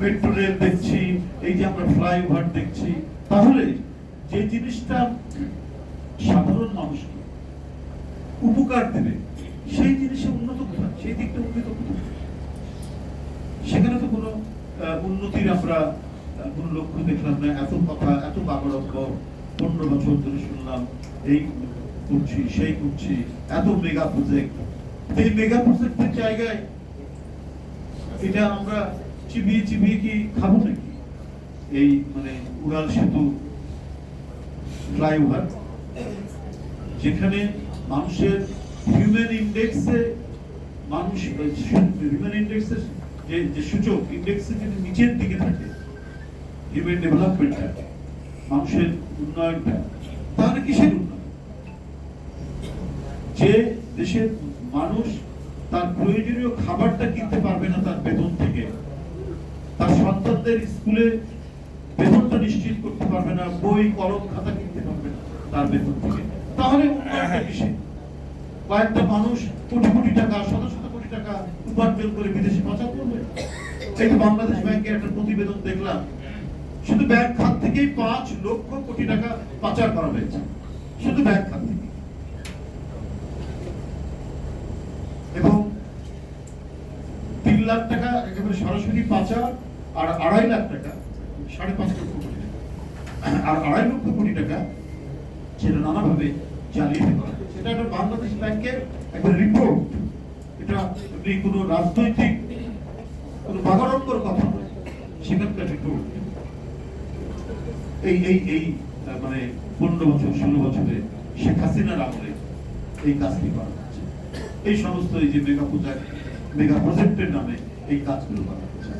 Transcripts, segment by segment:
Metro rail দেখছি, এই যে আমরা ফ্লাইওভার দেখছি, তাহলে যে জিনিসটা সাধারণ মানুষকে উপকার দেবে, সেই জিনিসে উন্নত কোথায়? সেই দিকটা উন্নত কোথায়? সেখানে তো কোনো উন্নতির আমরা কোনো লক্ষ্য দেখলাম না। এত কথা, এত বাগড়ম্ব পনেরো বছর ধরে শুনলাম, এই করছি, সেই করছি, এত মেগা প্রজেক্ট এই মেগা প্রজেক্টের জায়গায় এটা আমরা চিবিয়ে চিবিয়ে কি খাব নাকি? এই মানে উড়াল সেতু ফ্লাইওভার, যেখানে মানুষের হিউম্যান ইন্ডেক্সে মানুষ হিউম্যান ইন্ডেক্সের যে যে সূচক ইন্ডেক্সে যদি নিচের দিকে থাকে হিউম্যান ডেভেলপমেন্টটা মানুষের উন্নয়নটা, তাহলে কিসের উন্নয়ন? যে দেশের মানুষ তার প্রয়োজনীয় খাবারটা কিনতে পারবে না তার বেতন থেকে সন্তানদের স্কুলে বেতনটা নিশ্চিত করতে পারবে না বই কলম খাতা কিনতে পারবে না তার বেতন থেকে। তাহলে কয়েকটা মানুষ কোটি কোটি টাকা শত শত কোটি টাকা উপার্জন করে বিদেশে পাচার করবে। এই তো বাংলাদেশ ব্যাংকের একটা প্রতিবেদন দেখলাম শুধু ব্যাংক খাত থেকেই পাঁচ লক্ষ কোটি টাকা পাচার করা হয়েছে। শুধু ব্যাংক খাত থেকে এবং তিন লাখ টাকা একেবারে সরাসরি পাচার আর আড়াই লাখ টাকা, সাড়ে পাঁচ লক্ষ কোটি টাকা। আর আড়াই লক্ষ কোটি টাকা সেটা নানাভাবে হয়েছে। একটা বাংলাদেশ ব্যাংকের একটা রিপোর্ট এটা এমনি কোনো রাজনৈতিক, কোনো কথা নয়। সেখানকার রিপোর্ট এই এই এই মানে পনেরো বছর, ষোলো বছরে শেখ হাসিনার আমলে এই কাজটি করা হচ্ছে। এই সমস্ত এই যে মেগা প্রজেক্ট মেগা প্রজেক্টের নামে এই কাজগুলো করা হচ্ছে।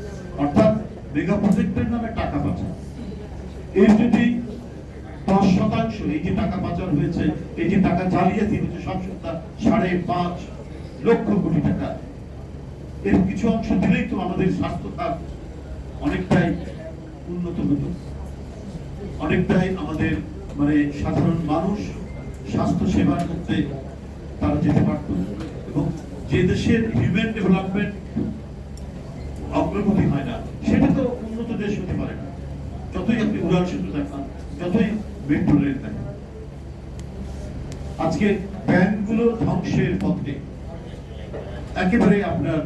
অর্থাৎ মেগা প্রজেক্টের নামে টাকা পাচার। এর যদি দশ শতাংশ এই যে টাকা পাচার হয়েছে, এই যে টাকা জালিয়াতি হয়েছে সব সপ্তাহ সাড়ে পাঁচ লক্ষ কোটি টাকা, এর কিছু অংশ দিলেই তো আমাদের স্বাস্থ্য খাত অনেকটাই উন্নত হতো অনেকটাই আমাদের মানে সাধারণ মানুষ স্বাস্থ্য সেবার করতে তারা যেতে পারত। এবং যে দেশের হিউম্যান ডেভেলপমেন্ট অগ্রগতি হয় না সেটা তো উন্নত দেশ হতে পারে না যতই আপনি উড়াল সেতু দেখান যতই মেট্রো রেল দেখান আজকে ব্যাংকগুলো ধ্বংসের পথে একেবারে আপনার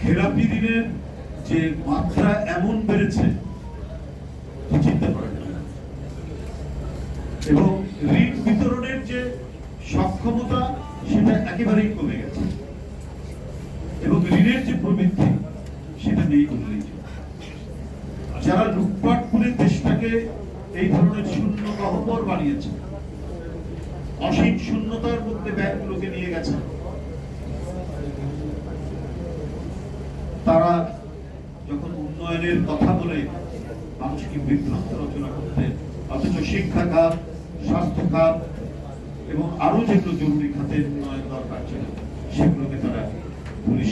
খেলাপি ঋণের যে মাত্রা এমন বেড়েছে চিন্তা করা। এবং ঋণ বিতরণের যে সক্ষমতা, সেটা একেবারেই কমে গেছে এবং ঋণের যে প্রবৃদ্ধি, সেটা নেই বললেই। যারা লুটপাট করে দেশটাকে এই ধরনের শূন্য গহ্বর বানিয়েছে, অসীম শূন্যতার মধ্যে ব্যাংকগুলোকে নিয়ে গেছে, তারা যখন উন্নয়নের কথা বলে মানুষকে বিভ্রান্ত রচনা করতে, অথচ শিক্ষা খাত স্বাস্থ্য খাত এবং আরও যেগুলো জরুরি খাতের উন্নয়ন দরকার ছিল, সেগুলোকে তারা পুলিশ